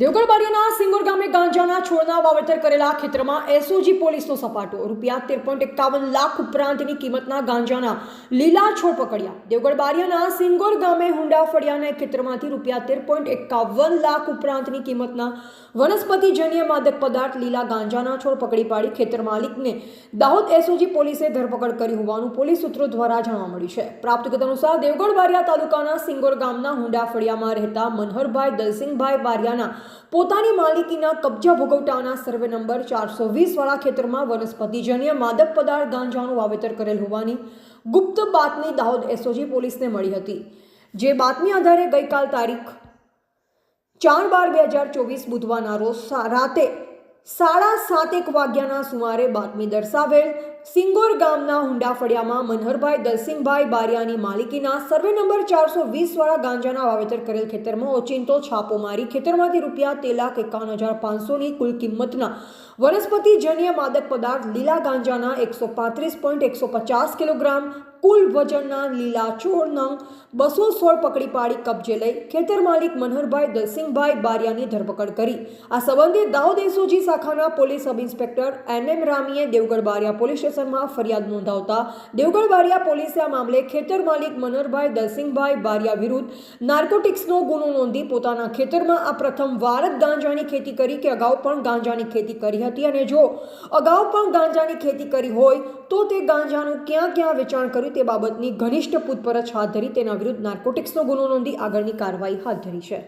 દેવગઢ બારિયાના સિંગોર ગામે ગાંજાના છોડના વાવેતર કરેલા ખેતરમાં એસઓજી પોલીસનો સપાટો. રૂપિયા તેર પોઈન્ટ એકાવન લાખ ઉપરાંતની કિંમતના ગાંજાના લીલા છોડ પકડ્યા. દેવગઢ બારિયાના સિંગોર ગામે હુંડા ફળિયાના ખેતરમાંથી રૂપિયા તેર પોઈન્ટ એકાવન લાખ ઉપરાંતની કિંમતના વનસ્પતિજન્ય માદક પદાર્થ લીલા ગાંજાના છોડ પકડી પાડી ખેતર માલિકને દાહોદ એસઓજી પોલીસે ધરપકડ કરી હોવાનું પોલીસ સૂત્રો દ્વારા જાણવા મળ્યું છે. પ્રાપ્ત કરતા અનુસાર દેવગઢ બારિયા તાલુકાના સિંગોર ગામના હુંડા ફળિયામાં રહેતા મનહરભાઈ દલસિંહભાઈ બારિયાના પોતાની માલિકીના કબજા ભોગવટાના સર્વે નંબર ચારસો વીસવાળા ખેતરમાં વનસ્પતિજન્ય માદક પદાર્થ ગાંજાનું વાવેતર કરેલ હોવાની ગુપ્ત બાતમી દાહોદ એસઓજી પોલીસને મળી હતી. જે બાતમી આધારે ગઈકાલ તારીખ ચાર બાર બે હજાર ચોવીસ બુધવારના રોજ રાતે સાડા સાત એક વાગ્યાના સુમારે બાતમી દર્શાવેલ સિંગોર ગામના હુંડાફળિયામાં મનહરભાઈ દલસિંહભાઈ બારિયાની માલિકીના સર્વે નંબર ચારસો વીસ વાળા ગાંજાના વાવેતર કરેલ ખેતરમાં ઓચિંતો છાપો મારી ખેતરમાંથી રૂપિયા તેર લાખ એકાવન હજાર પાંચસોની કુલ કિંમતના વનસ્પતિજન્ય માદક પદાર્થ લીલા ગાંજાના એકસો પાંત્રીસ પોઈન્ટ એકસો પચાસ કિલોગ્રામ, કુલ વજનના લીલા છોડ નંગ બસો સોળ પકડી પાડી કબજે લઈ ખેતર માલિક મનહરભાઈ દલસિંહભાઈ બારિયાની ધરપકડ કરી. આ સંબંધે દાઉદ એસઓજી શાખાના police sub inspector N M રામીએ Devgadh Baria police સ્ટેશનમાં ફરિયાદ નોંધાવતા દેવગઢ બારિયા પોલીસે આ મામલે ખેતર માલિક મનરભાઈ દલસિંહભાઈ બારિયા વિરુદ્ધ નાર્કોટિક્સનો ગુનો નોંધી પોતાના ખેતરમાં આ પ્રથમ વાર જ ગાંજાની ખેતી કરી કે અગાઉ પણ ગાંજાની ખેતી કરી હતી. અને જો અગાઉ પણ ગાંજાની ખેતી કરી હોય તો તે ગાંજાનું ક્યાં ક્યાં વેચાણ કર્યું તે બાબતની ઘનિષ્ઠ પૂછપરછ હાથ ધરી તેના વિરુદ્ધ નાર્કોટિક્સનો ગુનો નોંધી આગળની કાર્યવાહી હાથ ધરી છે.